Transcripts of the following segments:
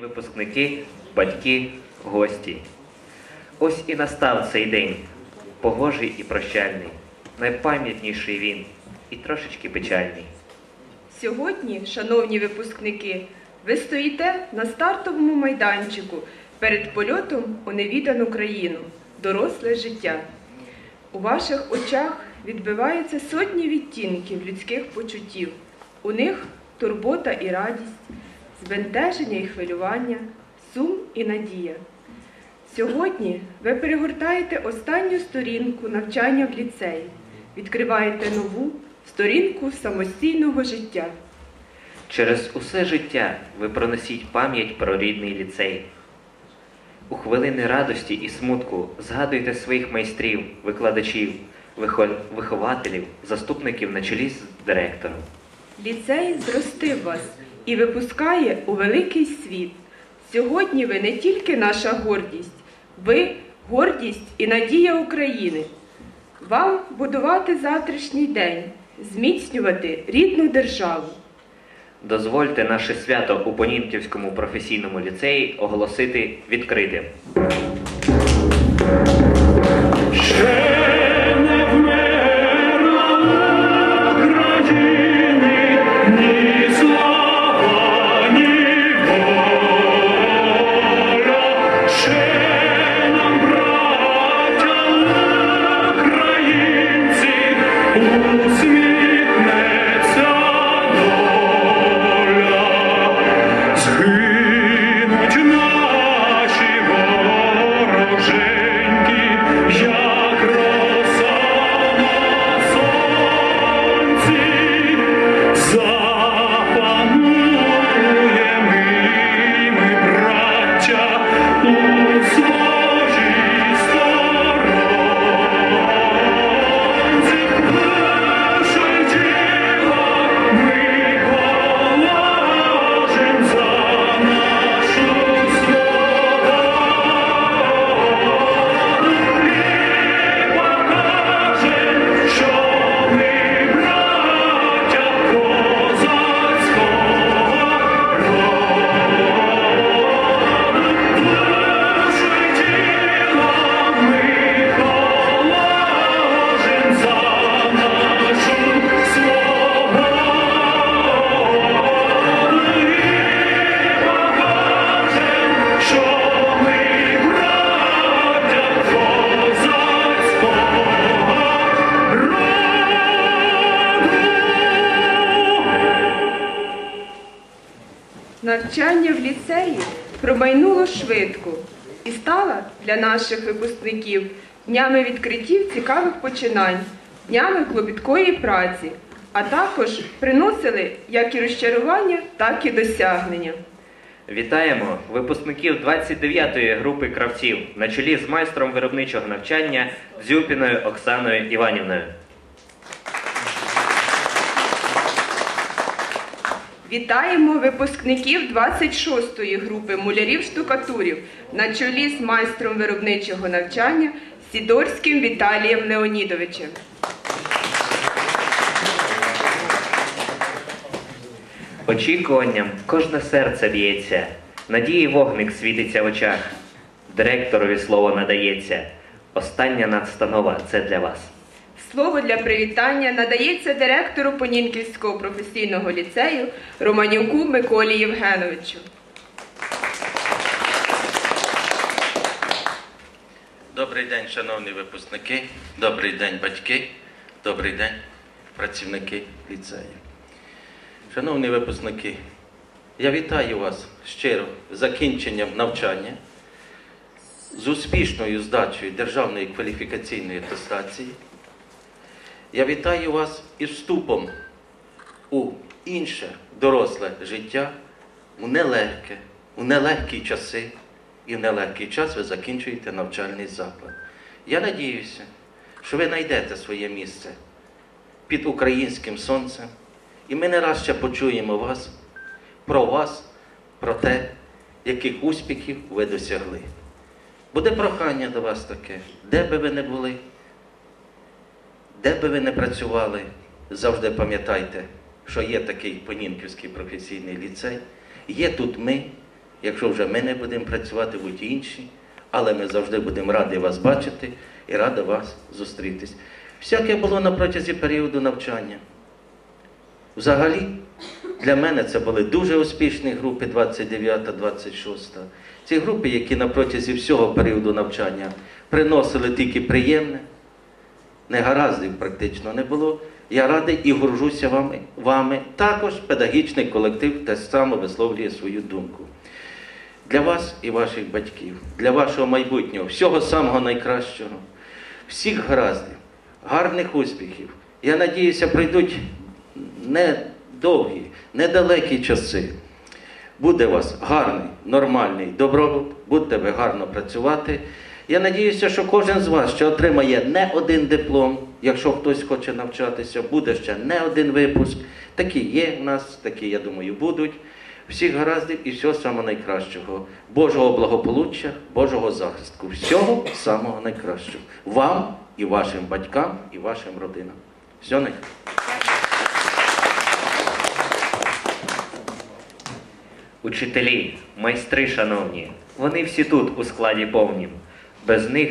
Випускники, батьки, гості. Ось і настав цей день, погожий і прощальний, найпам'ятніший він і трошечки печальний. Сьогодні, шановні випускники, ви стоїте на стартовому майданчику перед польотом у невідану країну, доросле життя. У ваших очах відбиваються сотні відтінків людських почуттів. У них турбота і радість, збентеження і хвилювання, сум і надія. Сьогодні ви перегортаєте останню сторінку навчання в ліцеї, відкриваєте нову сторінку самостійного життя. Через усе життя ви пронесіть пам'ять про рідний ліцей. У хвилини радості і смутку згадуйте своїх майстрів, викладачів, вихователів, заступників на чолі з директором. Ліцей зростив вас і випускає у великий світ. Сьогодні ви не тільки наша гордість, ви гордість і надія України. Вам будувати завтрашній день, зміцнювати рідну державу. Дозвольте наше свято у Понінківському професійному ліцеї оголосити відкритим. Наших випускників днями відкриттів цікавих починань, днями клопіткої праці, а також приносили як і розчарування, так і досягнення. Вітаємо випускників 29-ї групи кравців на чолі з майстром виробничого навчання Дзюпіною Оксаною Іванівною. Вітаємо випускників 26-ї групи мулярів-штукатурів на чолі з майстром виробничого навчання Сідорським Віталієм Леонідовичем. Очікуванням кожне серце б'ється, надії вогник світиться в очах. Директорові слово надається. Остання надстанова це для вас. Слово для привітання надається директору Понінківського професійного ліцею Романюку Миколі Євгеновичу. Добрий день, шановні випускники, добрий день, батьки, добрий день, працівники ліцею. Шановні випускники, я вітаю вас щиро з закінченням навчання, з успішною здачею Державної кваліфікаційної атестації. Я вітаю вас із вступом у інше доросле життя, у нелегке, у нелегкі часи. І в нелегкий час ви закінчуєте навчальний заклад. Я надіюся, що ви знайдете своє місце під українським сонцем, і ми не раз ще почуємо вас, про вас, про те, яких успіхів ви досягли. Буде прохання до вас таке, де би ви не були, де би ви не працювали, завжди пам'ятайте, що є такий Понінківський професійний ліцей, є тут ми, якщо вже ми не будемо працювати, будь інші, але ми завжди будемо раді вас бачити і раді вас зустрітись. Всяке було на протязі періоду навчання. Взагалі, для мене це були дуже успішні групи 29-26. Ці групи, які на протязі всього періоду навчання приносили тільки приємне, негараздів практично не було. Я радий і горжуся вами. вами. Також педагогічний колектив те саме висловлює свою думку. Для вас і ваших батьків, для вашого майбутнього, всього самого найкращого, всіх гараздів, гарних успіхів. Я надіюся, прийдуть недовгі, недалекі часи. Буде у вас гарний, нормальний добробут, будете ви гарно працювати. Я надіюся, що кожен з вас ще отримає не один диплом, якщо хтось хоче навчатися, буде ще не один випуск. Такі є в нас, такі, я думаю, будуть. Всіх гараздів і всього самого найкращого. Божого благополуччя, Божого захисту. Всього самого найкращого. Вам і вашим батькам, і вашим родинам. Всього найкращого. Учителі, майстри шановні, вони всі тут у складі повнім. Без них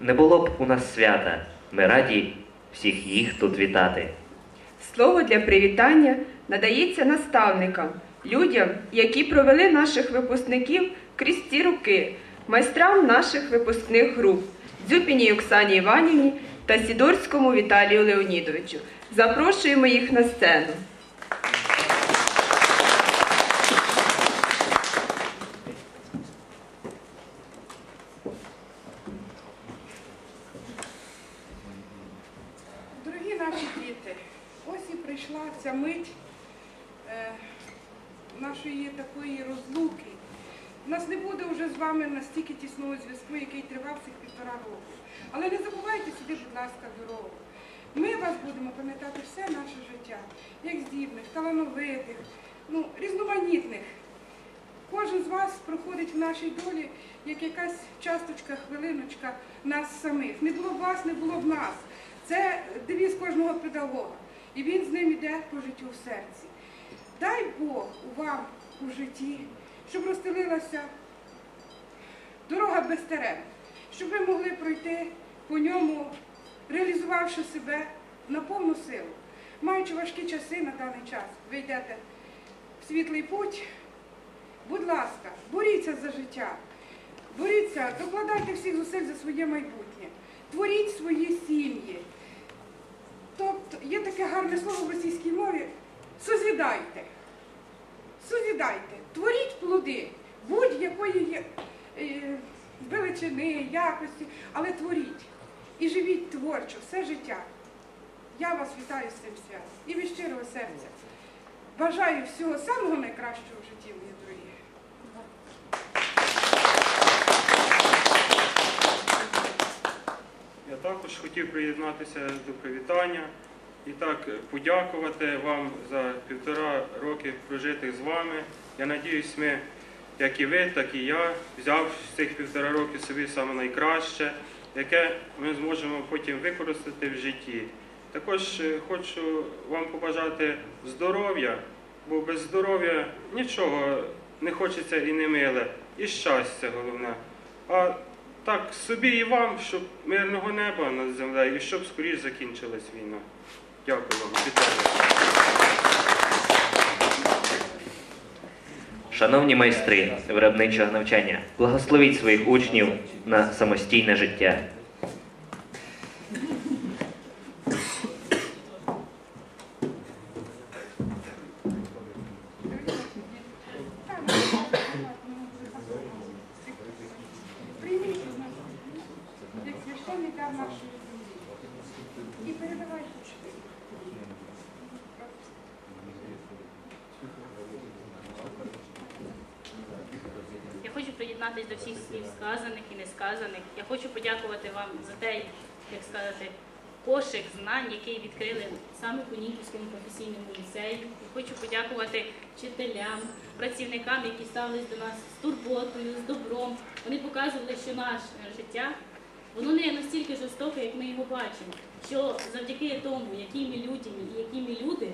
не було б у нас свята. Ми раді всіх їх тут вітати. Слово для привітання надається наставникам, людям, які провели наших випускників крізь ці роки, майстрам наших випускних груп Дзюпіній Оксані Іванівні та Сідорському Віталію Леонідовичу. Запрошуємо їх на сцену. Дорогі наші діти, ось і прийшла ця мить е, нашої такої розлуки. У нас не буде вже з вами настільки тісного зв'язку, який тривав цих півтора року. Але не забувайте сюди, будь ласка, дорогу. Ми вас будемо пам'ятати все наше життя, як здібних, талановитих, ну, різноманітних. Кожен з вас проходить в нашій долі як якась часточка, хвилиночка нас самих. Не було б вас, не було б нас. Це девіз кожного педагога. І він з ним іде по життю в серці. Дай Бог вам у житті, щоб розстелилася дорога без терен, щоб ви могли пройти по ньому, реалізувавши себе на повну силу. Маючи важкі часи на даний час, ви йдете в світлий путь. Будь ласка, боріться за життя, боріться, докладайте всіх зусиль за своє майбутнє, творіть свої сім'ї. Тобто є таке гарне слово в російській мові созідайте. Созідайте, творіть плоди будь-якої е, величини, якості, але творіть. І живіть творчо все життя. Я вас вітаю з цим святом і від щирого серця. Бажаю всього самого найкращого в житті, мої дорогі. Я також хотів приєднатися до привітання і так е, подякувати вам за півтора роки прожитих з вами. Я надіюсь, ми, як і ви, так і я, взяв з цих півтора роки собі саме найкраще, яке ми зможемо потім використати в житті. Також е, хочу вам побажати здоров'я, бо без здоров'я нічого не хочеться і не миле, і щастя головне. А так собі і вам, щоб мирного неба над землею і щоб скоріш закінчилась війна. Дякую вам. Вітаю. Шановні майстри виробничого навчання, благословіть своїх учнів на самостійне життя. Прийміть нас як священний дар нашої землі. І передавайте вчителю. Я хочу приєднатися до всіх слів сказаних і несказаних. Я хочу подякувати вам за те, як сказати, кошик знань, який відкрили саме в Понінківському професійному ліцеї. Я хочу подякувати вчителям, працівникам, які ставились до нас з турботою, з добром. Вони показували, що наше життя воно не настільки жорстоке, як ми його бачимо. Що завдяки тому, які ми людяні і які ми люди,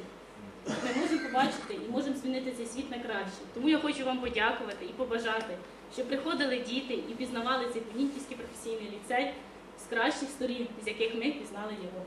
можемо бачити і можемо змінити цей світ на краще. Тому я хочу вам подякувати і побажати, щоб приходили діти і пізнавали цей Понінківський професійний ліцей з кращих сторін, з яких ми пізнали його.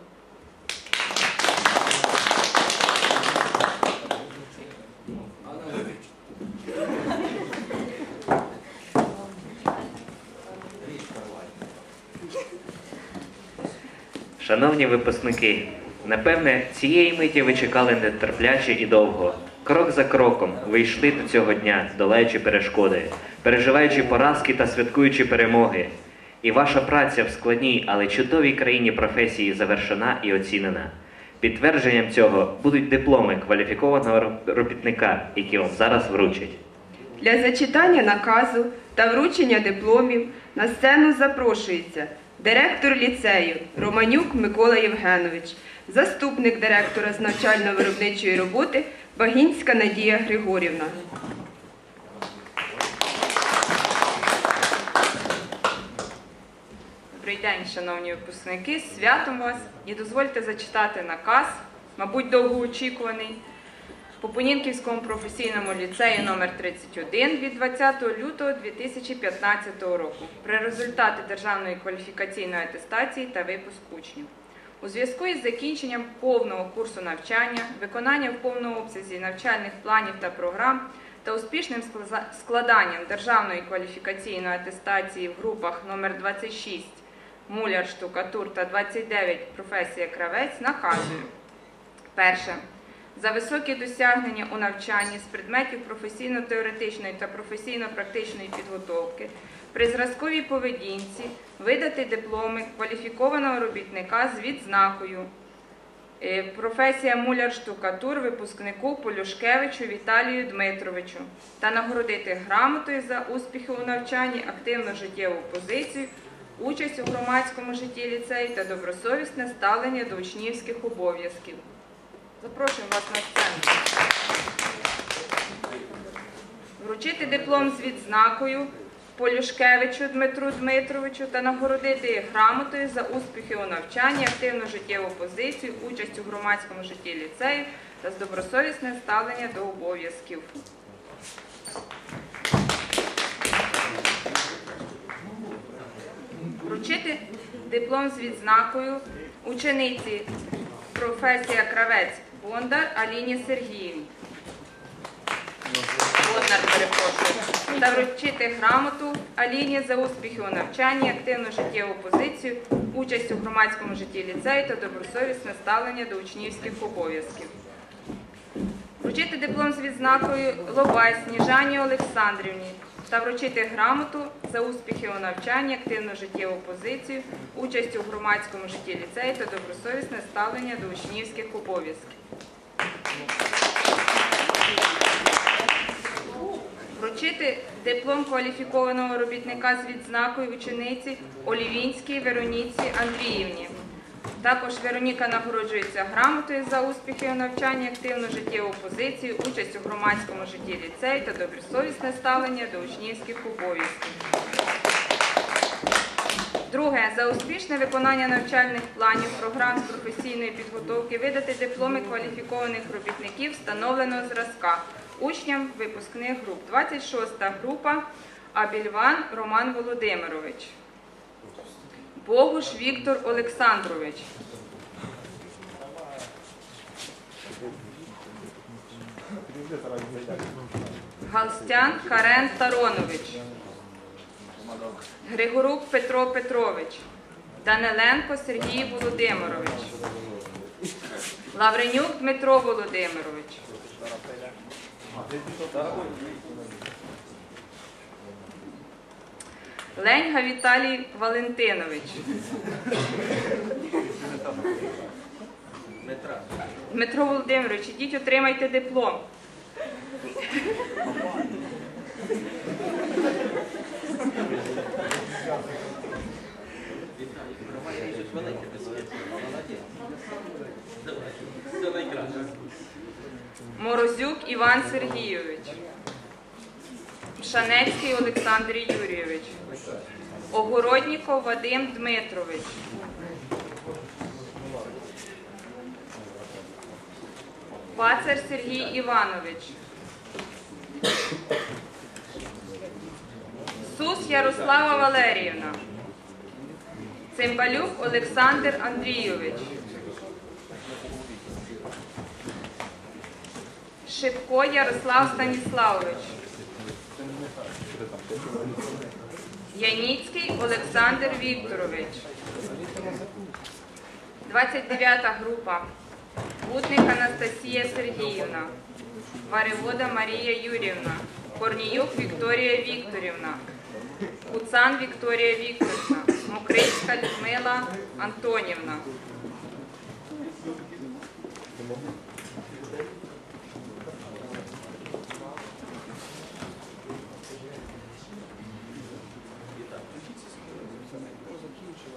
Шановні випускники, напевне, цієї миті ви чекали нетерпляче і довго. Крок за кроком ви йшли до цього дня, долаючи перешкоди, переживаючи поразки та святкуючи перемоги. І ваша праця в складній, але чудовій країні професії завершена і оцінена. Підтвердженням цього будуть дипломи кваліфікованого робітника, які вам зараз вручать. Для зачитання наказу та вручення дипломів на сцену запрошується директор ліцею Романюк Микола Євгенович, заступник директора з навчально-виробничої роботи Багінська Надія Григорівна. Добрий день, шановні випускники, святом вас і дозвольте зачитати наказ, мабуть, довгоочікуваний, по Понінківському професійному ліцеї номер 31 від 20 лютого 2015 року про результати державної кваліфікаційної атестації та випуск учнів. У зв'язку із закінченням повного курсу навчання, виконанням в повному обсязі навчальних планів та програм та успішним складанням державної кваліфікаційної атестації в групах номер 26 муляр, штукатур та 29 професія кравець наказую. Перше. За високі досягнення у навчанні з предметів професійно-теоретичної та професійно-практичної підготовки при зразковій поведінці видати дипломи кваліфікованого робітника з відзнакою. Е, Професія муляр-штукатур випускнику Полюшкевичу Віталію Дмитровичу та нагородити грамотою за успіхи у навчанні, активну життєву позицію, участь у громадському житті ліцею та добросовісне ставлення до учнівських обов'язків. Запрошуємо вас на сцену. Вручити диплом з відзнакою Полюшкевичу Дмитру Дмитровичу та нагородити грамотою за успіхи у навчанні, активну життєву позицію, участь у громадському житті ліцею та з добросовісне ставлення до обов'язків. Вручити диплом з відзнакою учениці професія кравець Бондар Аліні Сергіївні. Бондар, перепрошую. Та вручити грамоту Аліні за успіхи у навчанні, активну життєву позицію, участь у громадському житті ліцею та добросовісне ставлення до учнівських обов'язків. Вручити диплом з відзнакою Лобай Сніжані Олександрівні та вручити грамоту за успіхи у навчанні, активну життєву позицію, участь у громадському житті ліцею та добросовісне ставлення до учнівських обов'язків. Вручити диплом кваліфікованого робітника з відзнакою учениці Олівінській Вероніці Андріївні. Також Вероніка нагороджується грамотою за успіхи у навчанні, активну життєву позицію, участь у громадському житті ліцею та добросовісне ставлення до учнівських обов'язків. Друге, за успішне виконання навчальних планів програм з професійної підготовки видати дипломи кваліфікованих робітників встановленого зразка учням випускних груп. 26 група Абільван Роман Володимирович. Богуш Віктор Олександрович. Галстян Карен Таронович. Григорук Петро Петрович. Даниленко Сергій Володимирович. Лавренюк Дмитро Володимирович. Леньга Віталій Валентинович. Дмитро Володимирович, ідіть отримайте диплом. Щось Морозюк Іван Сергійович. Шанецький Олександр Юрійович. Огородніков Вадим Дмитрович. Пацар Сергій Іванович. Сус Ярослава Валеріївна. Цимбалюк Олександр Андрійович. Шипко Ярослав Станіславович. Яніцький Олександр Вікторович. 29 група. Бутник Анастасія Сергіївна. Варевода Марія Юрівна. Корніюк Вікторія Вікторівна. Куцан Вікторія Вікторівна. Мокрицька Людмила Антонівна.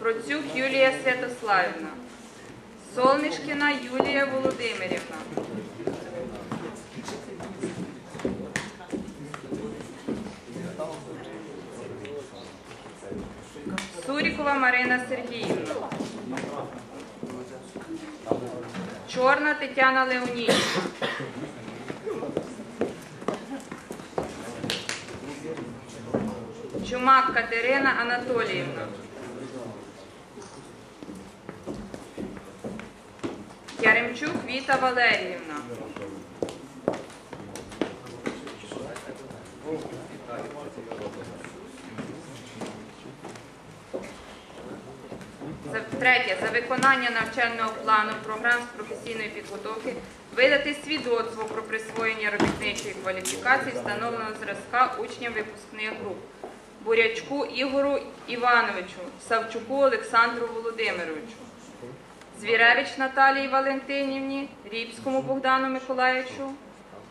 Процюк Юлія Святославівна. Солнишкіна Юлія Володимирівна. Сурікова Марина Сергіївна. Чорна Тетяна Леонідівна. Чумак Катерина Анатоліївна. Яремчук Віта Валеріївна. Третє, за виконання навчального плану програм з професійної підготовки видати свідоцтво про присвоєння робітничої кваліфікації встановленого зразка учням випускних груп Бурячку Ігору Івановичу, Савчуку Олександру Володимировичу. Звіревич Наталії Валентинівні, Ріпському Богдану Миколаївичу,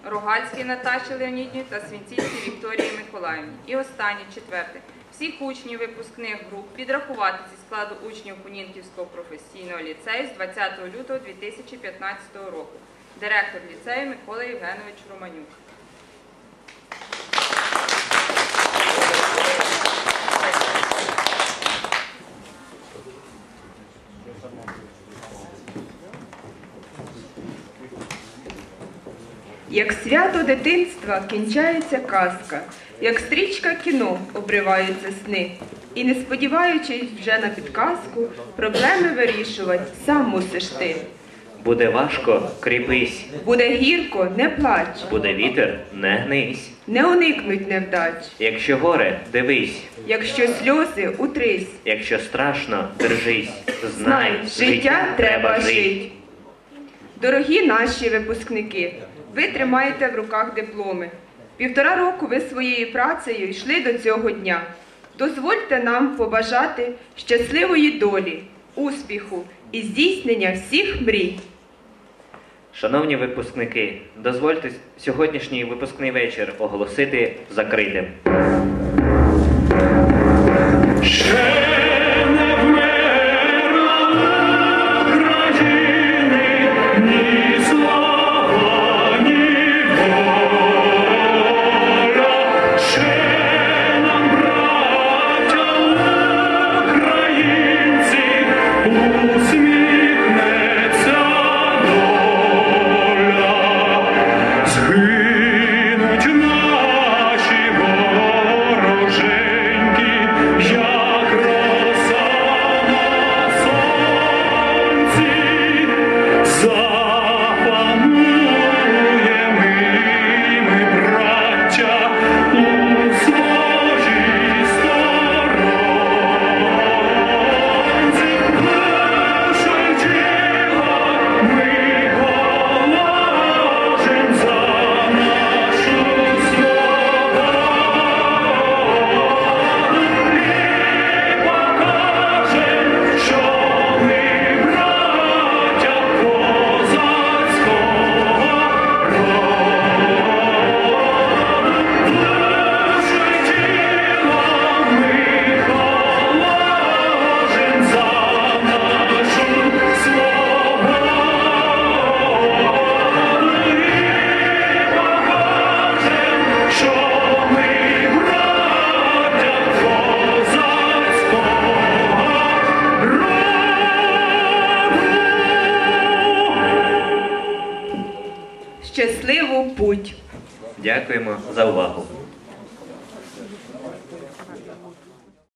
Рогальській Наташі Леонідні та Свінцівській Вікторії Миколаївні. І останнє, четверте. Всіх учнів випускних груп підрахувати зі складу учнів Кунінківського професійного ліцею з 20 лютого 2015 року. Директор ліцею Микола Євгенович Романюк. Як свято дитинства кінчається казка, як стрічка кіно обриваються сни. І не сподіваючись вже на підказку, проблеми вирішувати сам мусиш ти. Буде важко, кріпись, Буде гірко, не плач, буде вітер, не гнись. не уникнуть невдач. Якщо горе, дивись, Якщо сльози, утрись. якщо страшно, держись. Знай, життя треба жити. Дорогі наші випускники, ви тримаєте в руках дипломи. Півтора року ви своєю працею йшли до цього дня. Дозвольте нам побажати щасливої долі, успіху і здійснення всіх мрій. Шановні випускники, дозвольте сьогоднішній випускний вечір оголосити закритим.